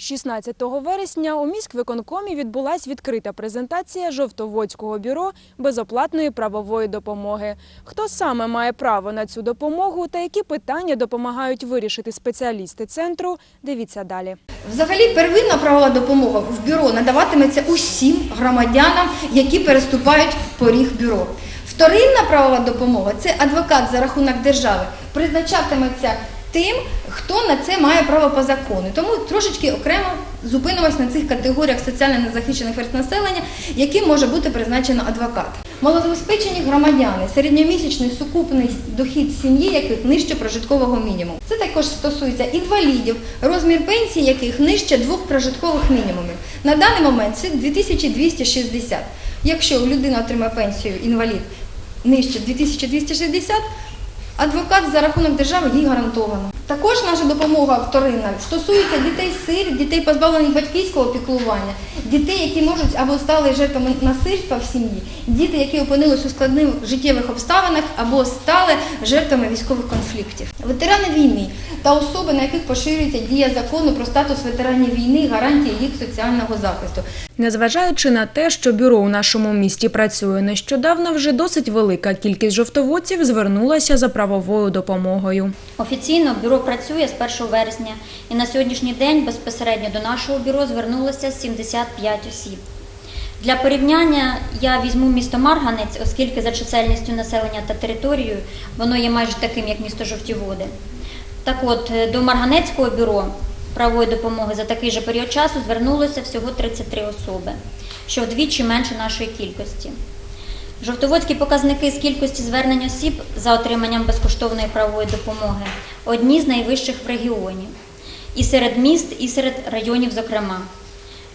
16 вересня у міськвиконкомі відбулась відкрита презентація Жовтоводського бюро безоплатної правової допомоги. Хто саме має право на цю допомогу та які питання допомагають вирішити спеціалісти центру, дивіться далі. Взагалі, первинна правова допомога в бюро надаватиметься усім громадянам, які переступають поріг бюро. Вторинна правова допомога це адвокат за рахунок держави, призначатиметься тим, хто на це має право по закону. Тому трошечки окремо зупинимось на цих категоріях соціально незахищених верст населення, яким може бути призначено адвокат. Малозабезпечені громадяни, середньомісячний сукупний дохід сім'ї, яких нижче прожиткового мінімуму. Це також стосується інвалідів, розмір пенсії яких нижче двох прожиткових мінімумів. На даний момент це 2260. Якщо людина отримає пенсію інвалід нижче 2260, Адвокат за рахунок держави їй гарантовано. Також наша допомога вторинна стосується дітей сир, дітей позбавлених батьківського піклування, дітей, які можуть або стали жертвами насильства в сім'ї, діти, які опинились у складних життєвих обставинах або стали жертвами військових конфліктів. Ветерани війни та особи, на яких поширюється дія закону про статус ветеранів війни, гарантії їх соціального захисту. Незважаючи на те, що бюро у нашому місті працює нещодавно, вже досить велика кількість жовтоводців звернулася за правовою допомогою. Офіційно бюро працює з 1 вересня і на сьогоднішній день безпосередньо до нашого бюро звернулося 75 осіб. Для порівняння я візьму місто Марганець, оскільки за чисельністю населення та територією воно є майже таким, як місто Жовтіводи. Так от, до Марганецького бюро правової допомоги за такий же період часу звернулося всього 33 особи, що вдвічі менше нашої кількості. Жовтоводські показники з кількості звернень осіб за отриманням безкоштовної правової допомоги одні з найвищих в регіоні. І серед міст, і серед районів, зокрема.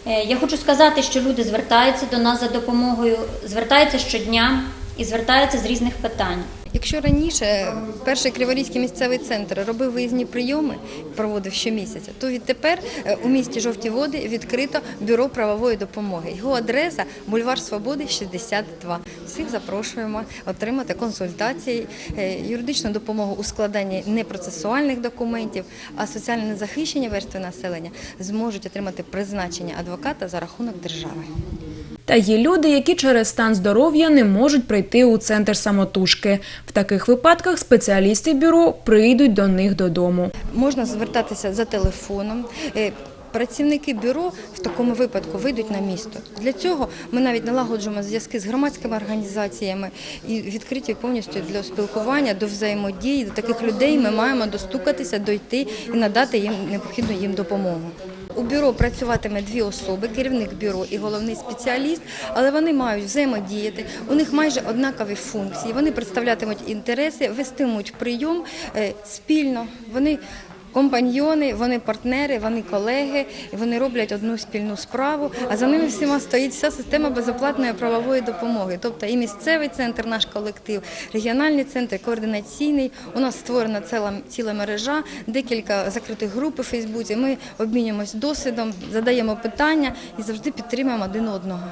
Е, Я хочу сказати, що люди звертаються до нас за допомогою, звертаються щодня і звертаються з різних питань. Якщо раніше перший Криворізький місцевий центр робив виїзні прийоми, проводив щомісяця, то відтепер е, у місті Жовті Води відкрито бюро правової допомоги. Його адреса бульвар Свободи 62. Всіх запрошуємо отримати консультації, е, юридичну допомогу у складанні непроцесуальних документів, а соціально незахищені верстви населення зможуть отримати призначення адвоката за рахунок держави. Та є люди, які через стан здоров'я не можуть прийти у центр самотужки. В таких випадках спеціалісти бюро прийдуть до них додому. Можна звертатися за телефоном. Е, Працівники бюро в такому випадку вийдуть на місто. Для цього ми навіть налагоджуємо зв'язки з громадськими організаціями і відкриті повністю для спілкування, до взаємодії. До таких людей ми маємо достукатися, дойти і надати їм необхідну їм допомогу. У бюро працюватиме дві особи, керівник бюро і головний спеціаліст, але вони мають взаємодіяти. У них майже однакові функції. Вони представлятимуть інтереси, вестимуть прийом е, спільно. Вони компаньйони, вони партнери, вони колеги, вони роблять одну спільну справу. А за ними всіма стоїть вся система безоплатної правової допомоги. Тобто і місцевий центр, наш колектив, регіональний центр, координаційний. У нас створена ціла, ціла мережа, декілька закритих груп у Фейсбуці. Ми обмінюємось досвідом, задаємо питання і завжди підтримуємо один одного.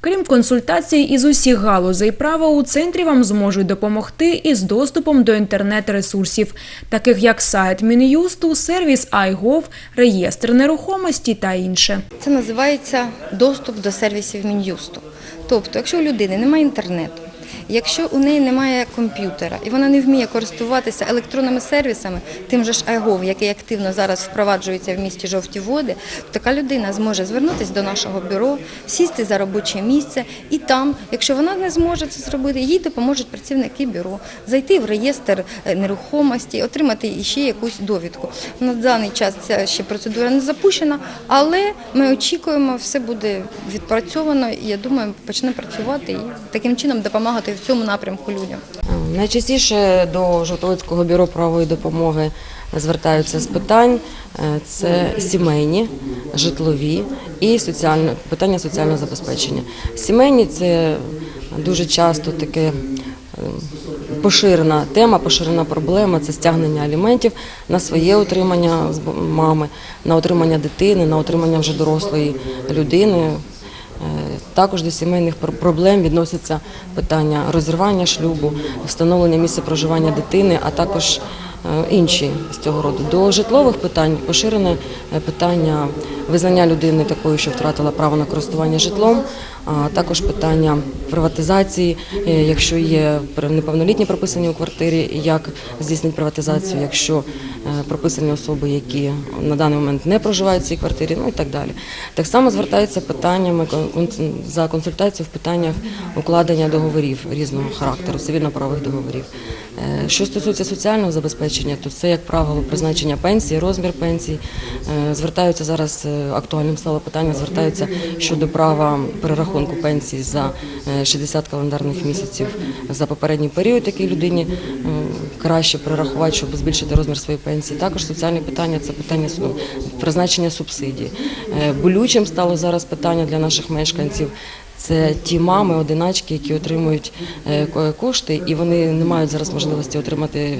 Крім консультацій із усіх галузей права, у центрі вам зможуть допомогти із доступом до інтернет-ресурсів, таких як сайт Мін'юсту, сервіс iGov, реєстр нерухомості та інше. Це називається доступ до сервісів Мін'юсту. Тобто, якщо у людини немає інтернету, якщо у неї немає комп'ютера і вона не вміє користуватися електронними сервісами, тим же ж iGov, який активно зараз впроваджується в місті жовті води, то така людина зможе звернутися до нашого бюро, сісти за робоче місце і там, якщо вона не зможе це зробити, їй допоможуть працівники бюро зайти в реєстр е, нерухомості, отримати ще якусь довідку. На даний час ця ще процедура не запущена, але ми очікуємо, все буде відпрацьовано і я думаю, почне працювати і таким чином допомагати в цьому напрямку людям. Найчастіше до Жовтоводського бюро правової допомоги звертаються з питань е, це сімейні, житлові і соціально, питання соціального забезпечення. Сімейні це дуже часто таке е, поширена тема, поширена проблема це стягнення аліментів на своє утримання з мами, на утримання дитини, на утримання вже дорослої людини. Також до сімейних проблем відносяться питання розірвання шлюбу, встановлення місця проживання дитини, а також е, інші з цього роду. До житлових питань поширене е, питання визнання людини такою, що втратила право на користування житлом, а також питання приватизації, е, якщо є неповнолітні прописані у квартирі, як здійснити приватизацію, якщо е, прописані особи, які на даний момент не проживають в цій квартирі, ну і так далі. Так само звертаються питаннями за консультацію в питаннях укладення договорів різного характеру, цивільно-правових договорів. Е, Що стосується соціального забезпечення, то це, як правило, призначення пенсії, розмір пенсій. Звертаються зараз актуальним стало питання, звертаються щодо права перерахунку пенсії за е, 60 календарних місяців за попередній період, який людині е, краще перерахувати, щоб збільшити розмір своєї пенсії. Також соціальне питання це питання призначення субсидій. Е, Болючим стало зараз питання для наших мешканців. Це ті мами, одиначки, які отримують е, кошти, і вони не мають зараз можливості отримати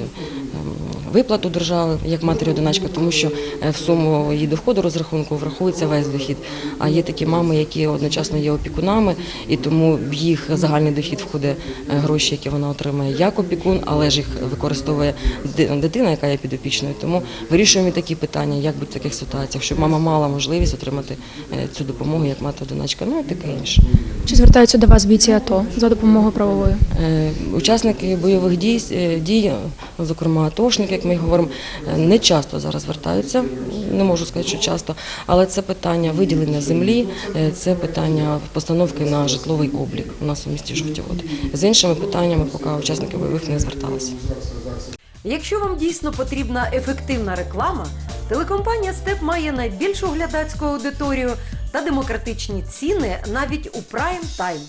виплату держави як матері одиначка, тому що е, в суму її доходу розрахунку враховується весь дохід. А є такі мами, які одночасно є опікунами, і тому в їх загальний дохід входить е, гроші, які вона отримує як опікун, але ж їх використовує дитина, яка є підопічною. Тому вирішуємо і такі питання, як бути в таких ситуаціях, щоб мама мала можливість отримати е, цю допомогу як мати одиначка, ну і таке інше. Чи звертаються до вас бійці АТО за допомогою правовою? Е, Учасники бойових дій, дій, зокрема атошники, як ми говоримо, не часто зараз звертаються. Не можу сказати, що часто, але це питання виділення землі, е, це питання постановки на житловий облік у нас у місті Жовтівод. З іншими питаннями, поки учасники бойових не зверталися. Якщо вам дійсно потрібна ефективна реклама, телекомпанія Степ має найбільшу глядацьку аудиторію та демократичні ціни навіть у прайм тайм.